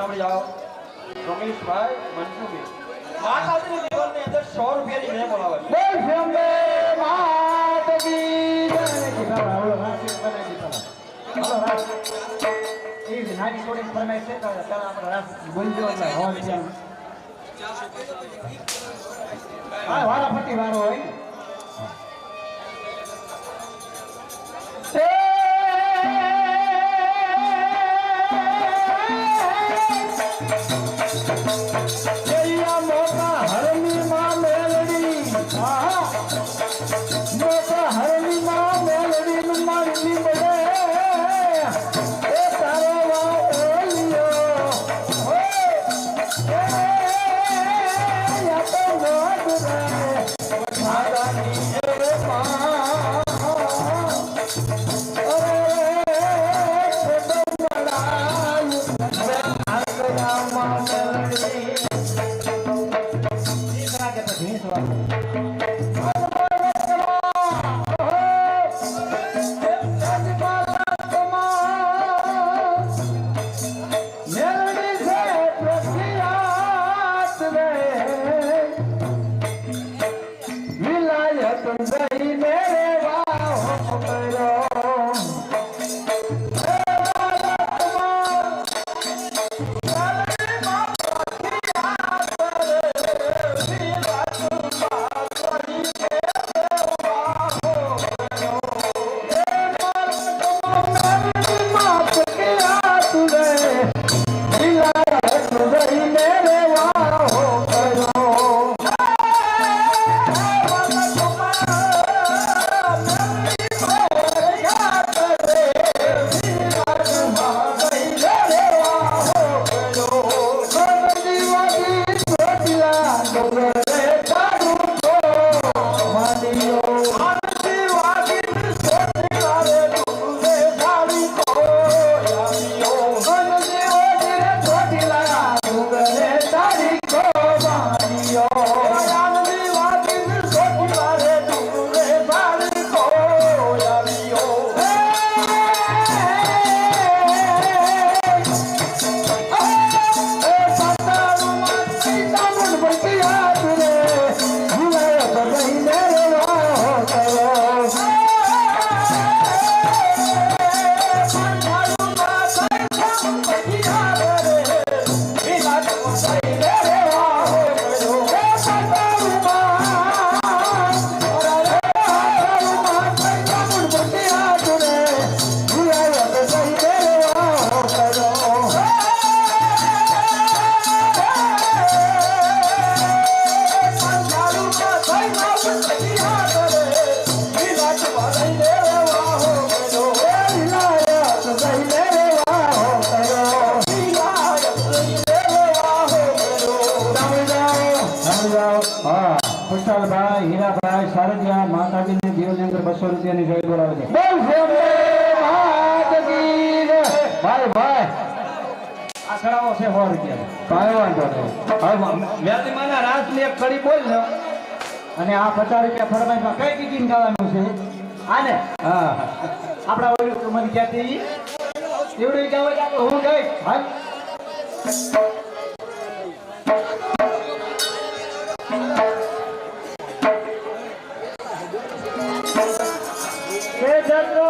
સાંભળી જાઓ. રમેશભાઈ મંજુભાઈ માતાજીની દીવાલની અંદર સો રૂપિયાની મેં બોલાવે છે. બોલ શંભે માત કી જય ગીતા હાલો રાશિ બનાવી ખુશાલભાઈ હીરાભાઈ સારદિયા માતાજીની અંદર બસો રૂપિયાની જોઈ બોલાવે છે. ભાઈ ને બોલ લો અને આ પચાસ રૂપિયા ફરમાઈશમાં કઈ ટિકિટ ગાવાનું છે? આને? હા. આપણા ઓલી મને ક્યાંથી એવડું હું ગઈ Alessandro.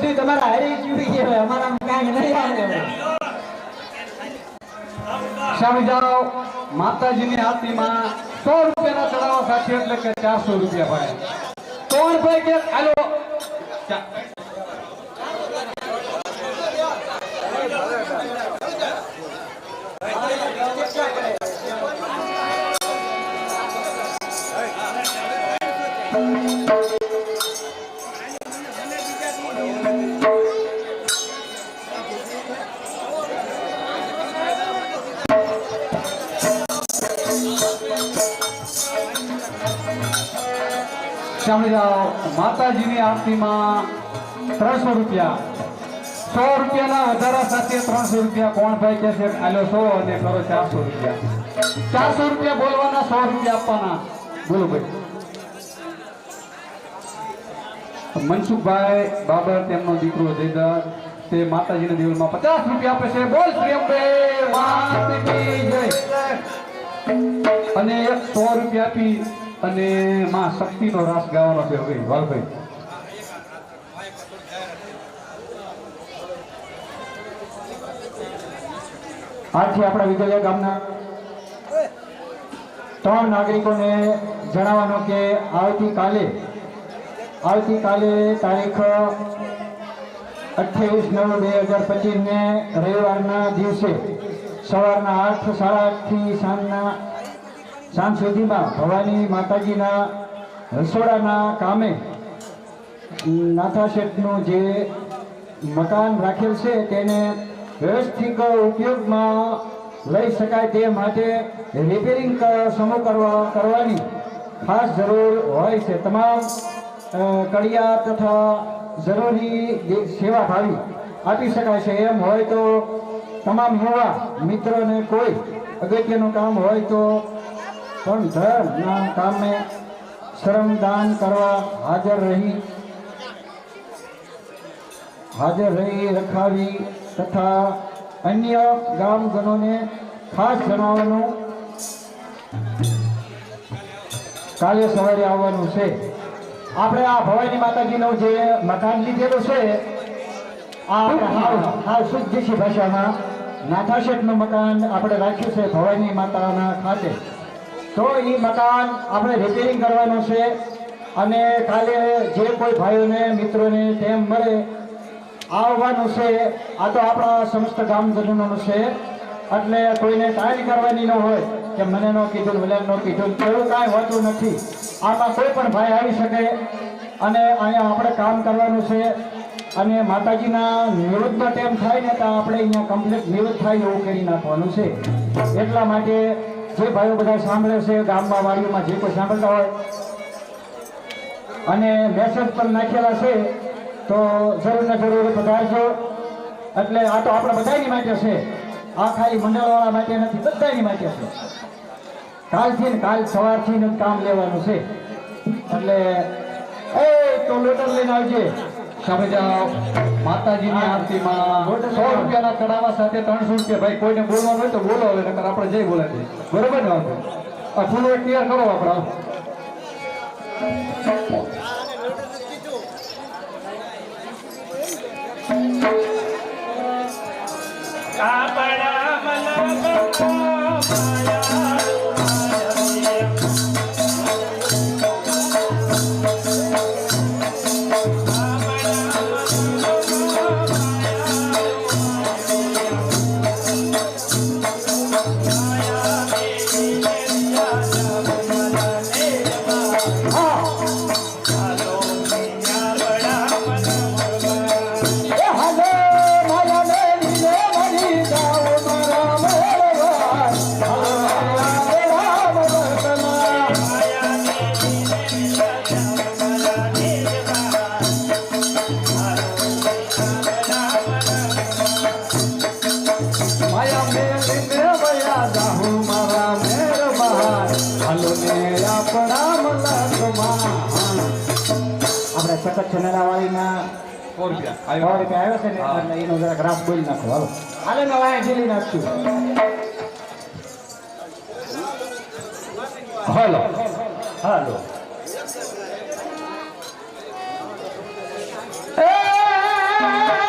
તમારા હારી ચૂકી ગયા અમારા કાંઈ નહીં આવે. સામે જાઓ, માતાજીની આરતીમાં સો રૂપિયાના ચડાવવા સાથે એટલે કે ચારસો રૂપિયા ભાઈ કોણ ભાઈ કે, હાલો સામે માતાજીની આરતીમાં ત્રણસો રૂપિયા. સો રૂપિયાના વધારા સાથે ત્રણસો રૂપિયા કોણ ભાઈ કે છે? આલો સો અને કરો ચારસો રૂપિયા. ચારસો રૂપિયા બોલવાના, સો રૂપિયા આપવાના. બોલો ભાઈ. મનસુખભાઈ બાબર, તેમનો દીકરો જયદર તે માતાજીના દેવલમાં પચાસ રૂપિયા આપે છે. બોલ પ્રેમભાઈ અને એક સો રૂપિયા આપી અને માં શક્તિનો રાસ ગાવાનો છે હવે, વાલભાઈ. આજથી આપણા વિદ્યાલય ગામના ત્રણ નાગરિકોને જણાવવાનું કે આવતીકાલે આવતીકાલે તારીખ અઠ્યાવીસ નવ બે હજાર પચીસને રવિવારના દિવસે સવારના આઠ, સાડા આઠથી સાંજના સાંજ સુધીમાં ભવાની માતાજીના રસોડાના કામે નાથા શેઠનું જે મકાન રાખેલ છે તેને વ્યવસ્થિત ઉપયોગમાં લઈ શકાય તે માટે રિપેરિંગ સમૂહ કરવા, કરવાની ખાસ જરૂર હોય છે. તમામ કડિયા તથા જરૂરી સેવા ભાવી આપી શકાય છે. એમ હોય તો તમામ યુવા મિત્રોને કોઈ અગત્યનું કામ હોય તો પણ ધર્મના કામે શ્રમદાન કરવા હાજર રહી. હાજર રહી, રખાવી તથા અન્ય ગામજનોને ખાસ જણાવવાનું કાલે સવારે આવવાનું છે. આપણે આ ભવાની માતાજીનું જે મકાન લીધેલું છે, આ આપણે હાવ હાવ શુદ્ધ દેશી ભાષામાં નાથાશેઠનું મકાન આપણે રાખ્યું છે ભવાની માતાના ખાતે. તો એ મકાન આપણે રિપેરિંગ કરવાનું છે. અને કાલે જે કોઈ ભાઈઓને, મિત્રોને તેમ મળે, આવવાનું છે. આ તો આપણા સમસ્ત ગામજનોનું છે. એટલે કોઈને કાંઈ કરવાની ન હોય, કે મને ન કીધું, મને ન કીધું, એવું કાંઈ હોતું નથી. આમાં કોઈ પણ ભાઈ આવી શકે. અને અહીંયા આપણે કામ કરવાનું છે. અને માતાજીના નિવૃત્તનો ટાઈમ થાય ને, તો આપણે અહીંયા કમ્પ્લીટ નિવૃત્ત થાય એવું કરી નાખવાનું છે. એટલા માટે જે ભાઈઓ બધા સાંભળે છે, ગામમાં, વાડીઓમાં જે કોઈ સાંભળતા હોય, અને મેસેજ પણ નાખેલા છે, તો જરૂર ને જરૂર પધારજો એટલે આ તો આપણે બધાની માટે છે. આ ખાલી મંડળવાળા માટે નથી, બધાની માટે છે. કાલથી કાલ સવારથી કામ લેવાનું છે. એટલે એ, તો લોટર લઈને આવજે. સામે જાઓ. માતાજીની આરતીમાં સો રૂપિયાના ચડાવવા સાથે ત્રણસો રૂપિયા. ભાઈ, કોઈને બોલવાનું હોય તો બોલો હવે, નકર આપણે જઈ બોલાય બરોબર ને વાંધો? આ ફૂલો ક્લિયર કરો આપણે આવો. સખત છનારાવાળીમાં સો રૂપિયા. આવ્યો. છે ને એનો જરાક ગ્રાફ બોલી નાખો હાલો. હાલે ને વાય ઢીલી નાખશું. હાલો. હાલો. એ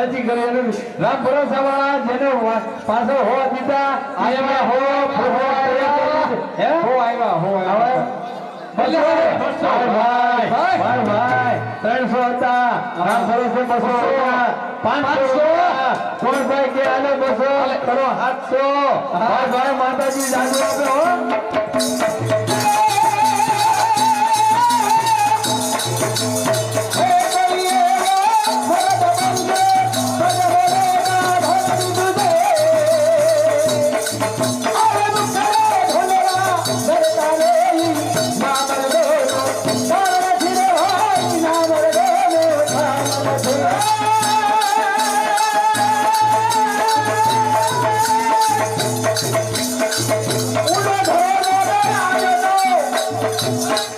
સાચી કરી રામ ભરોસા વાળા જેને પાછો હો દીધા આવ્યા હો હો? આવ્યા હે ભાઈ ત્રણસો હતા. રામ ભરોસે બસો પાંચસો. કોણ ભાઈ કે આને બસો? કરો સાતસો માતાજી જાગો આપે હો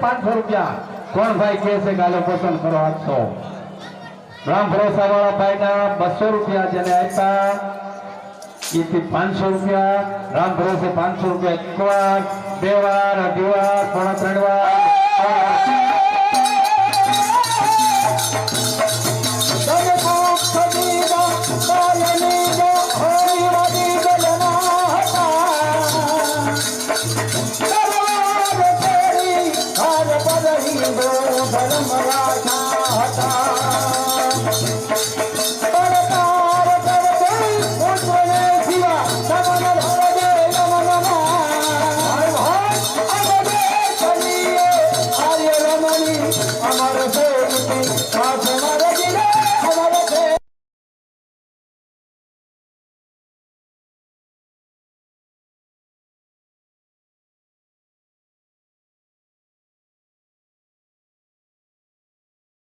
પાંચસો રૂપિયા. કોણ ભાઈ કે છે ગાલો પસંદ કરો આઠસો? રામ ભરોસા વાળા ભાઈ ના બસો રૂપિયા જેને આપ્યા. એથી પાંચસો રૂપિયા. રામ ભરોસે પાંચસો રૂપિયા એક વાર, બે વાર, અઢી વાર, પોણા ત્રણ વાર.